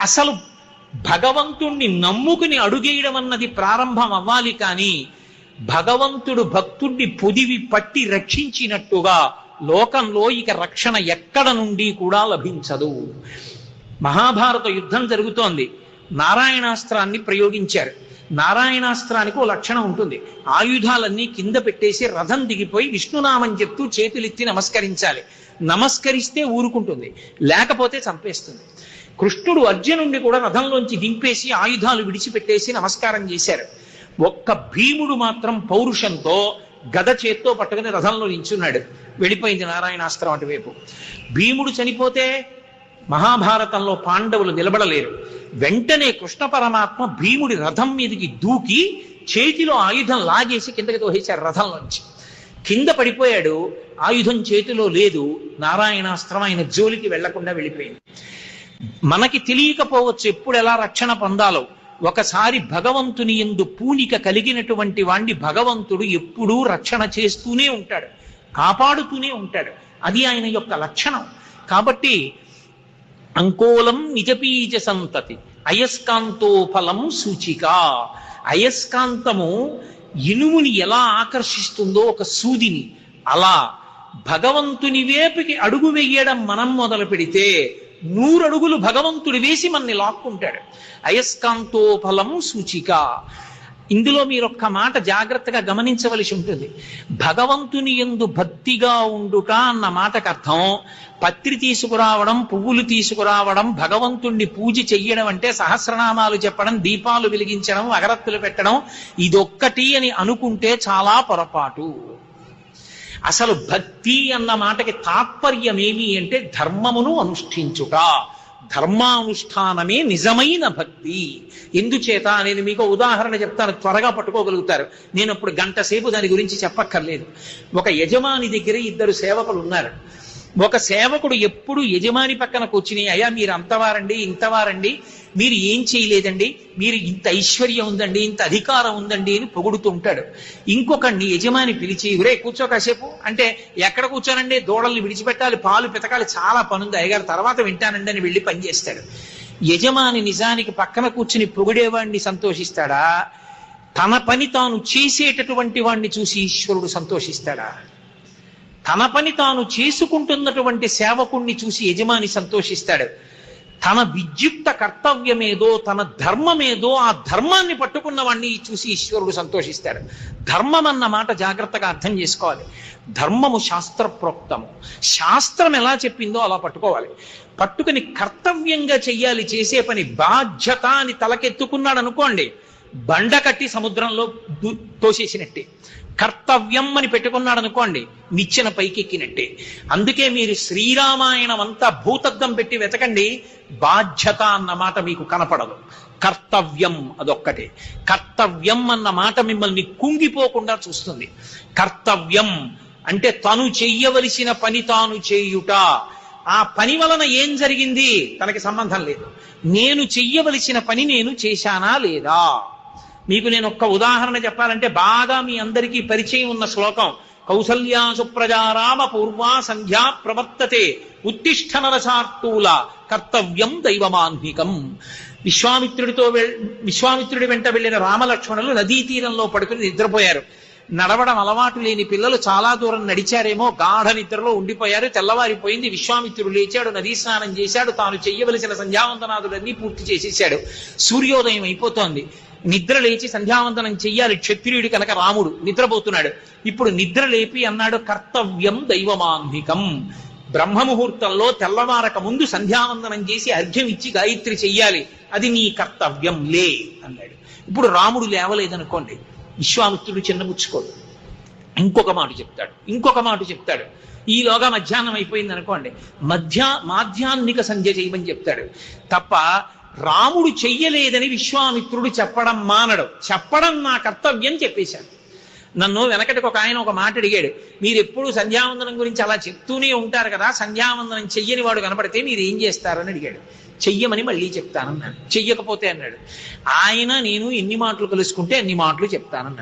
అసలు భగవంతుణ్ణి నమ్ముకుని అడుగేయడం అన్నది ప్రారంభం అవ్వాలి కానీ భగవంతుడు భక్తుణ్ణి పొదివి పట్టి రక్షించినట్టుగా లోకంలో ఇక రక్షణ ఎక్కడ నుండి కూడా లభించదు. మహాభారత యుద్ధం జరుగుతోంది. నారాయణాస్త్రాన్ని ప్రయోగించారు. నారాయణాస్త్రానికి ఓ లక్షణం ఉంటుంది. ఆయుధాలన్నీ కింద పెట్టేసి రథం దిగిపోయి విష్ణునామం చెప్తూ చేతులెత్తి నమస్కరించాలి. నమస్కరిస్తే ఊరుకుంటుంది. లేకపోతే చంపేస్తుంది. కృష్ణుడు అర్జునుడిని కూడా రథంలోంచి దింపేసి ఆయుధాలు విడిచిపెట్టేసి నమస్కారం చేశారు. ఒక్క భీముడు మాత్రం పౌరుషంతో గద చేత్తో పట్టుకుని రథంలో నించున్నాడు. వెళ్ళిపోయింది నారాయణాస్త్రం అటువైపు. భీముడు చనిపోతే మహాభారతంలో పాండవులు నిలబడలేరు. వెంటనే కృష్ణ పరమాత్మ భీముడి రథం మీదకి దూకి చేతిలో ఆయుధం లాగేసి కిందకి తోహేశారు రథంలోంచి. కింద పడిపోయాడు. ఆయుధం చేతిలో లేదు. నారాయణాస్త్రం ఆయన జోలికి వెళ్ళకుండా వెళ్ళిపోయింది. మనకి తెలియకపోవచ్చు ఎప్పుడు ఎలా రక్షణ పొందాలో. ఒకసారి భగవంతుని ఎందు పూనిక కలిగినటువంటి వాణ్ణి భగవంతుడు ఎప్పుడూ రక్షణ చేస్తూనే ఉంటాడు. కాపాడుతూనే ఉంటాడు. అది ఆయన యొక్క లక్షణం. కాబట్టి అంకోలం నిజపీజ సంతతి అయస్కాంతో ఫలం సూచిక. అయస్కాంతము ఇనుముని ఎలా ఆకర్షిస్తుందో ఒక సూదిని. అలా భగవంతుని వేపుకి అడుగు వెయ్యడం మనం మొదలు పెడితే నూరడుగులు భగవంతుడు వేసి మనని లాక్కుంటాడు. అయస్కాంతో ఫలం సూచిక. ఇందులో మీరు ఒక్క మాట జాగ్రత్తగా గమనించవలసి ఉంటుంది. భగవంతుని ఎందు భక్తిగా ఉండుట అన్న మాటకు అర్థం. పత్రి తీసుకురావడం పువ్వులు తీసుకురావడం భగవంతుణ్ణి పూజ చెయ్యడం అంటే సహస్రనామాలు చెప్పడం దీపాలు వెలిగించడం అగరత్తులు పెట్టడం ఇదొక్కటి అని అనుకుంటే చాలా పొరపాటు. అసలు భక్తి అన్న మాటకి తాత్పర్యం ఏమి అంటే ధర్మమును అనుష్ఠించుట. ధర్మానుష్ఠానమే నిజమైన భక్తి. ఎందుచేత నేను మీకు ఉదాహరణ చెప్తాను త్వరగా పట్టుకోగలుగుతారు. నేను ఇప్పుడు గంట సేపు దాని గురించి చెప్పక్కర్లేదు. ఒక యజమాని దగ్గర ఇద్దరు సేవకులు ఉన్నారు. ఒక సేవకుడు ఎప్పుడు యజమాని పక్కన కూర్చుని అయ్యా మీరు అంతవారండి ఇంతవారండి మీరు ఏం చేయలేదండి మీరు ఇంత ఐశ్వర్యం ఉందండి ఇంత అధికారం ఉందండి అని పొగుడుతూ ఉంటాడు. ఇంకొకడిని యజమాని పిలిచి ఒరే కూర్చో కాసేపు. అంటే ఎక్కడ కూర్చోనండి దూడల్ని విడిచిపెట్టాలి పాలు పితకాలి చాలా పనుంది అయ్యగారు తర్వాత వింటానండి అని వెళ్ళి పనిచేస్తాడు యజమాని నిజానికి పక్కన కూర్చుని పొగిడేవాడిని సంతోషిస్తాడా? తన పని తాను చేసేటటువంటి వాడిని చూసి ఈశ్వరుడు సంతోషిస్తాడా? తన పని తాను చేసుకుంటున్నటువంటి సేవకుణ్ణి చూసి యజమాని సంతోషిస్తాడు. తన విద్యుక్త కర్తవ్యమేదో తన ధర్మమేదో ఆ ధర్మాన్ని పట్టుకున్న వాడిని చూసి ఈశ్వరుడు సంతోషిస్తాడు. ధర్మం అన్న మాట జాగ్రత్తగా అర్థం చేసుకోవాలి. ధర్మము శాస్త్ర ప్రోక్తము శాస్త్రం ఎలా చెప్పిందో అలా పట్టుకోవాలి. పట్టుకుని కర్తవ్యంగా చెయ్యాలి చేసే పని బాధ్యత అని తలకెత్తుకున్నాడు అనుకోండి బండ కట్టి సముద్రంలో తోసేసినట్టే. కర్తవ్యం అని పెట్టుకున్నాడు అనుకోండి నిచ్చెన పైకెక్కినట్టే. అందుకే మీరు శ్రీరామాయణం అంతా భూతద్దం పెట్టి వెతకండి బాధ్యత అన్న మాట మీకు కనపడదు. కర్తవ్యం అదొక్కటే. కర్తవ్యం అన్న మాట మిమ్మల్ని కుంగిపోకుండా చూస్తుంది. కర్తవ్యం అంటే తను చెయ్యవలసిన పని తాను చేయుట. ఆ పని వలన ఏం జరిగింది? తనకి సంబంధం లేదు. నేను చెయ్యవలసిన పని నేను చేశానా లేదా? మీకు నేను ఒక్క ఉదాహరణ చెప్పాలంటే బాగా మీ అందరికీ పరిచయం ఉన్న శ్లోకం. కౌసల్యా సుప్రజారామ పూర్వా సంధ్యా ప్రవర్తతే ఉత్తిష్ట నరసార్తూల కర్తవ్యం దైవమాన్వికం. విశ్వామిత్రుడితో విశ్వామిత్రుడి వెంట వెళ్ళిన రామలక్ష్మణులు నదీ తీరంలో పడుకుని నిద్రపోయారు. నడవడం అలవాటు లేని పిల్లలు చాలా దూరం నడిచారేమో గాఢ నిద్రలో ఉండిపోయారు తెల్లవారిపోయింది విశ్వామిత్రుడు లేచాడు నదీ స్నానం చేశాడు తాను చెయ్యవలసిన సంధ్యావందనాదులన్నీ పూర్తి చేసేసాడు. సూర్యోదయం అయిపోతోంది. నిద్ర లేచి సంధ్యావందనం చెయ్యాలి క్షత్రియుడి కనుక రాముడు. నిద్రపోతున్నాడు. ఇప్పుడు నిద్ర లేపి అన్నాడు కర్తవ్యం దైవమాంధికం బ్రహ్మముహూర్తంలో తెల్లవారక ముందు సంధ్యావందనం చేసి అర్ఘ్యం ఇచ్చి గాయత్రి చెయ్యాలి. అది నీ కర్తవ్యం లే అన్నాడు. ఇప్పుడు రాముడు లేవలేదనుకోండి విశ్వామిత్రుడు చిన్నపుచ్చుకోడు ఇంకొక మాట చెప్తాడు. ఇంకొక మాట చెప్తాడు. ఈలోగా మధ్యాహ్నం అయిపోయింది అనుకోండి మధ్య మాధ్యాహ్నిక సంధ్య చేయమని చెప్తాడు. తప్ప రాముడు చెయ్యలేదని విశ్వామిత్రుడు చెప్పడం మానడు. చెప్పడం నా కర్తవ్యం చెప్పేశాడు. నన్ను వెనకటికి ఒక ఆయన ఒక మాట అడిగాడు. మీరు ఎప్పుడు సంధ్యావందనం గురించి అలా చెప్తూనే ఉంటారు కదా సంధ్యావందనం చెయ్యని వాడు కనపడితే మీరు ఏం చేస్తారని అడిగాడు. చెయ్యమని మళ్ళీ చెప్తానన్నాడు. చెయ్యకపోతే అన్నాడు. ఆయన నేను ఎన్ని మాటలు కలుసుకుంటే అన్ని మాటలు చెప్తానన్నాడు.